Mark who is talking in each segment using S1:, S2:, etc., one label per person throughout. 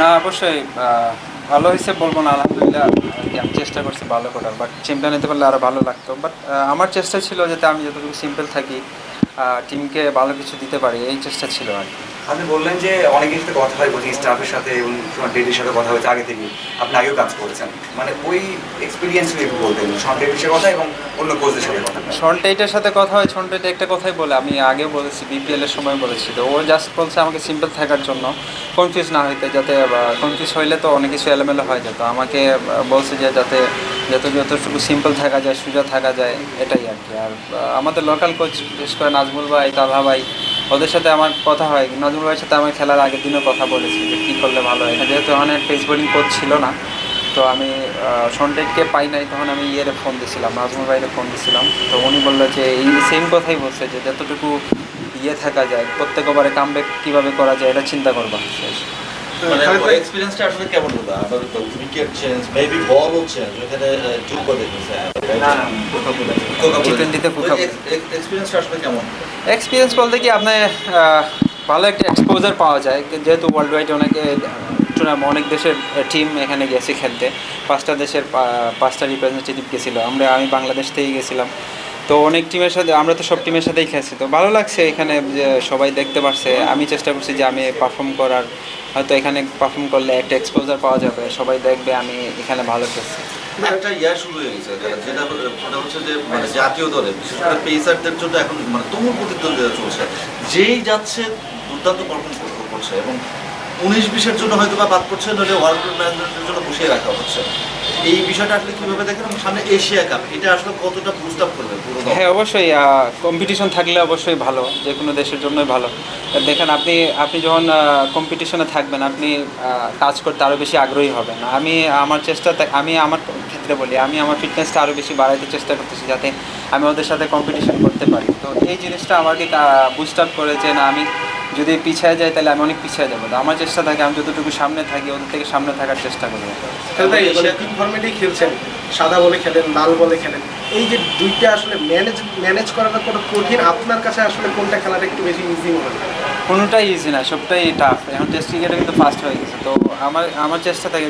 S1: না, অবশ্যই ভালো হয়েছে বলব না, আলহামদুলিল্লাহ। আমি চেষ্টা করছি ভালো করার বাট চ্যাম্পিয়ন নিতে পারলে আরও ভালো লাগতো। বাট আমার চেষ্টা ছিল যাতে আমি যতটুকু সিম্পল থাকি টিমকে ভালো কিছু দিতে পারি এই চেষ্টা ছিল আর কি।
S2: আপনি বললেন যে অনেকের সাথে কথা হয় কোচিং স্টাফের সাথে এবং ডেডির সাথে কথা হয়েছে আগে থেকে। আপনি আগেও কাজ করেছেন। মানে ওই এক্সপিরিয়েন্স একটু বলতেন শর্ট ডেডির কথা এবং অন্য কোচদের সাথে কথা।
S1: সনটেইটের সাথে কথা হয় সনটেইট একটা কথাই বলে আমি আগেও বলেছি বিপিএল এর সময় বলেছি। তো ও জাস্ট বলছে আমাকে সিম্পল থাকার জন্য কনফিউজ না হইতে যাতে কনফিউজ হইলে তো অনেক কিছু এলোমেলো হয়ে যেত আমাকে বলছে যে যাতে যত যতটুকু সিম্পল থাকা যায়, সোজা থাকা যায়, এটাই আর কি। আর আমাদের লোকাল কোচ বিশেষ করে নাজমুল ভাই, তালহা ভাই, ওদের সাথে আমার কথা হয়। নাজমুল ভাইয়ের সাথে আমার খেলার আগের দিনও কথা বলেছি যে কী করলে ভালো হয়। যেহেতু ওখানে পেস বোলিং কোচ ছিল না, তো আমি সন্টেককে পাই নাই। তখন আমি ইয়েরে ফোন দিয়েছিলাম নাজমুল ভাইরে ফোন দিয়েছিলাম তো উনি বলল যে, এই সেম কথাই বলছে যে, যতটুকু ইয়ে থাকা যায়, প্রত্যেক ওভারে কামব্যাক কীভাবে করা যায়, এটা চিন্তা করবা। শেষ
S3: মানে
S4: খালেদ ভাই,
S3: এক্সপিরিয়েন্সটা আসলে কেমন হলো? আবার উইকেট চেঞ্জ মেবি বলও চেঞ্জ ওখানে টু করে দিয়েছে
S1: টি টোয়েন্টিতে কোথাও
S3: এক্সপিরিয়েন্সটা আসলে কেমন?
S1: এক্সপিরিয়েন্স বলতে কি আপনার আহ, ভালো একটা এক্সপোজার পাওয়া যায়। যেহেতু ওয়ার্ল্ড ওয়াইড অনেকে টুর্নামেন্ট অনেক দেশের টিম এখানে গেছে খেলতে। পাঁচটা দেশের পাঁচটা রিপ্রেজেন্টেটিভ গেছিল। আমরা আমি বাংলাদেশ থেকেই গেছিলাম। তো অনেক টিমের সাথে, আমরা তো সব টিমের সাথেই খেলছি। তো ভালো লাগছে এখানে সবাই দেখতে পারছে। আমি চেষ্টা করছি যে আমি পারফর্ম করার। হয়তো এখানে পারফর্ম করলে একটা এক্সপোজার পাওয়া যাবে। সবাই দেখবে, আমি এখানে ভালো খেলছি।
S3: একটা শুরু হয়ে গেছে। যে মানে জাতীয় বিশেষ করে জন্য এখন মানে চলছে। যেই যাচ্ছে, দুর্দান্ত এবং উনিশ বিশের জন্য হয়তো বা বাদ করছে নইলে ওয়ার্ল্ড ম্যানেজমেন্টের জন্য বসিয়ে রাখা হচ্ছে। এই বিষয়টা আসলে কীভাবে দেখেন? সামনে এশিয়া কাপ, এটা আসলে কতটা বুস্ট আপ করবে
S1: হ্যাঁ অবশ্যই কম্পিটিশন থাকলে অবশ্যই ভালো যে কোনো দেশের জন্যই ভালো। দেখেন, আপনি আপনি যখন কম্পিটিশনে থাকবেন, আপনি কাজ করতে আরও বেশি আগ্রহী হবেন। আমি আমার চেষ্টা আমি আমার ক্ষেত্রে বলি, আমি আমার ফিটনেসটা আরও বেশি বাড়াইতে চেষ্টা করতেছি, যাতে আমি ওদের সাথে কম্পিটিশন করতে পারি। তো এই জিনিসটা আমাকে বুস্ট আপ করেছে না আমি যদি পিছিয়ে যাই তাহলে আমি অনেক পিছিয়ে যাব। তো আমার চেষ্টা থাকে আমি যতটুকু সামনে থাকি ওদের থেকে সামনে থাকার চেষ্টা করব
S4: তিন ফর্মেটেই খেলছেন। সাদা বলে খেলেন লাল বলে খেলেন। এই যে দুইটা আসলে ম্যানেজ ম্যানেজ করাটা কোনো কঠিন? আপনার কাছে আসলে কোনটা খেলাটা একটু বেশি ইজি মনে হয়?
S1: কোনোটাই ইজি না সবটাই টাফ এখন টেস্ট ক্রিকেটে কিন্তু ফাস্ট হয়ে গেছে। তো আমার আমার চেষ্টা থাকে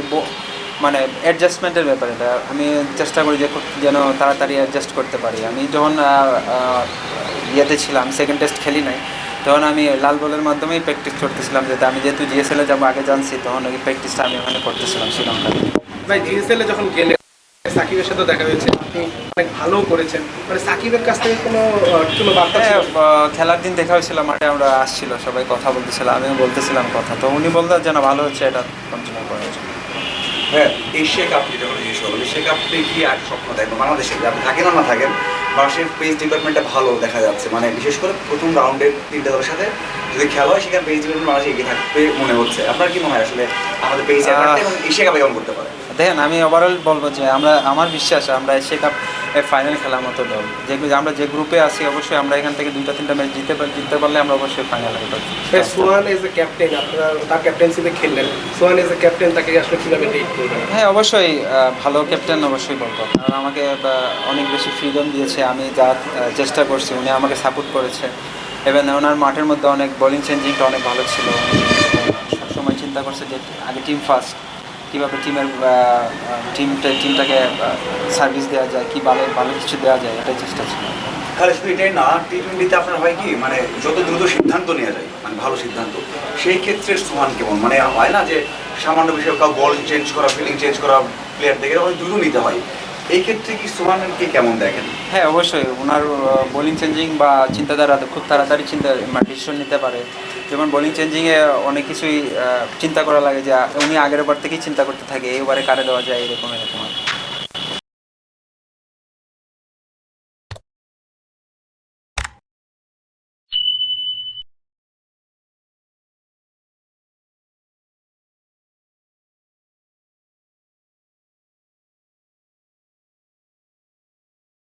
S1: মানে অ্যাডজাস্টমেন্টের ব্যাপারে। আমি চেষ্টা করি যে যেন তাড়াতাড়ি অ্যাডজাস্ট করতে পারি। আমি যখন ইয়েতে ছিলাম সেকেন্ড টেস্ট খেলি নাই তখন আমি লাল বলের মাধ্যমেই প্র্যাকটিস করতেছিলাম যাতে আমি যেহেতু জিএসএলে যাব আগে জানছি তখন ওই প্র্যাকটিসটা আমি ওখানে করতেছিলাম শ্রীলঙ্কাতে
S4: ভাই জিএসএল যখন গেলেন সাকিবের সাথে দেখা হয়েছে আপনি অনেক ভালো করেছেন। মানে সাকিবের কাছ থেকে কোনো কোনো বার্তা
S1: হ্যাঁ, খেলার দিন দেখা হয়েছিল মাঠে আমরা আসছিল সবাই কথা বলতেছিলাম আমিও বলতেছিলাম কথা। তো উনি বললেন যে না ভালো হচ্ছে এটা কন্টিনিউ করা জন্য।
S2: হ্যাঁ এশিয়া কাপ যেটা হলো জিজ্ঞেস করবেন এশিয়া আপনি কি আর স্বপ্ন দেখবেন বাংলাদেশে আপনি থাকেন না থাকেন বাংলাদেশের পেস ডিপার্টমেন্টটা ভালো দেখা যাচ্ছে। মানে বিশেষ করে প্রথম রাউন্ডের তিনটে দলের সাথে যদি খেলা হয় সেখানে পেস ডিপার্টমেন্ট বাংলাদেশে এগিয়ে থাকবে মনে হচ্ছে। আপনার কি মনে হয় আসলে আমাদের পেস এবং এশিয়া কাপে কেমন করতে পারে?
S1: দেখেন আমি ওভারঅল বলব যে আমরা আমার বিশ্বাস আমরা এশিয়া কাপ ফাইনাল খেলার মতো দল। যে আমরা যে গ্রুপে আছি অবশ্যই আমরা এখান থেকে দুইটা তিনটা ম্যাচ জিতে পার- জিততে পারলে আমরা অবশ্যই ফাইনাল
S4: ভাই, সোহান এজ এ ক্যাপ্টেন আপনারা তার ক্যাপ্টেন্সিতে খেললেন। সোহান এজ এ ক্যাপ্টেন তাকে আসলে কীভাবে করবেন?
S1: হ্যাঁ অবশ্যই ভালো ক্যাপ্টেন অবশ্যই বলব। কারণ আমাকে অনেক বেশি ফ্রিডম দিয়েছে। আমি যা চেষ্টা করছি উনি আমাকে সাপোর্ট করেছে। এবং ওনার মাঠের মধ্যে অনেক বোলিং চেঞ্জিংটা অনেক ভালো ছিল। সবসময় চিন্তা করছে যে আগে টিম ফার্স্ট কীভাবে টিমের টিমটা টিমটাকে সার্ভিস দেওয়া যায়, কী ভালো ভালো কিছু দেওয়া যায়, এটাই চেষ্টা ছিল।
S2: তাহলে শুধু এটাই না টি টোয়েন্টিতে আপনার হয় কি মানে যত দ্রুত সিদ্ধান্ত নেওয়া যায় মানে ভালো সিদ্ধান্ত, সেই ক্ষেত্রে সমান কেমন? মানে হয় না যে সামান্য বিষয়ে কাউ বল চেঞ্জ করা ফিল্ডিং চেঞ্জ করা প্লেয়ার দেখে অনেক দ্রুত নিতে হয়। এই ক্ষেত্রে কি সুহানকে কেমন দেখেন?
S1: হ্যাঁ অবশ্যই। ওনার বোলিং চেঞ্জিং বা চিন্তাধারা খুব তাড়াতাড়ি চিন্তা ডিসিশন নিতে পারে। যেমন বোলিং চেঞ্জিংয়ে অনেক কিছুই চিন্তা করা লাগে যে, উনি আগের বার থেকেই চিন্তা করতে থাকে এই ওভারে কারে দেওয়া যায়, এরকম এরকম।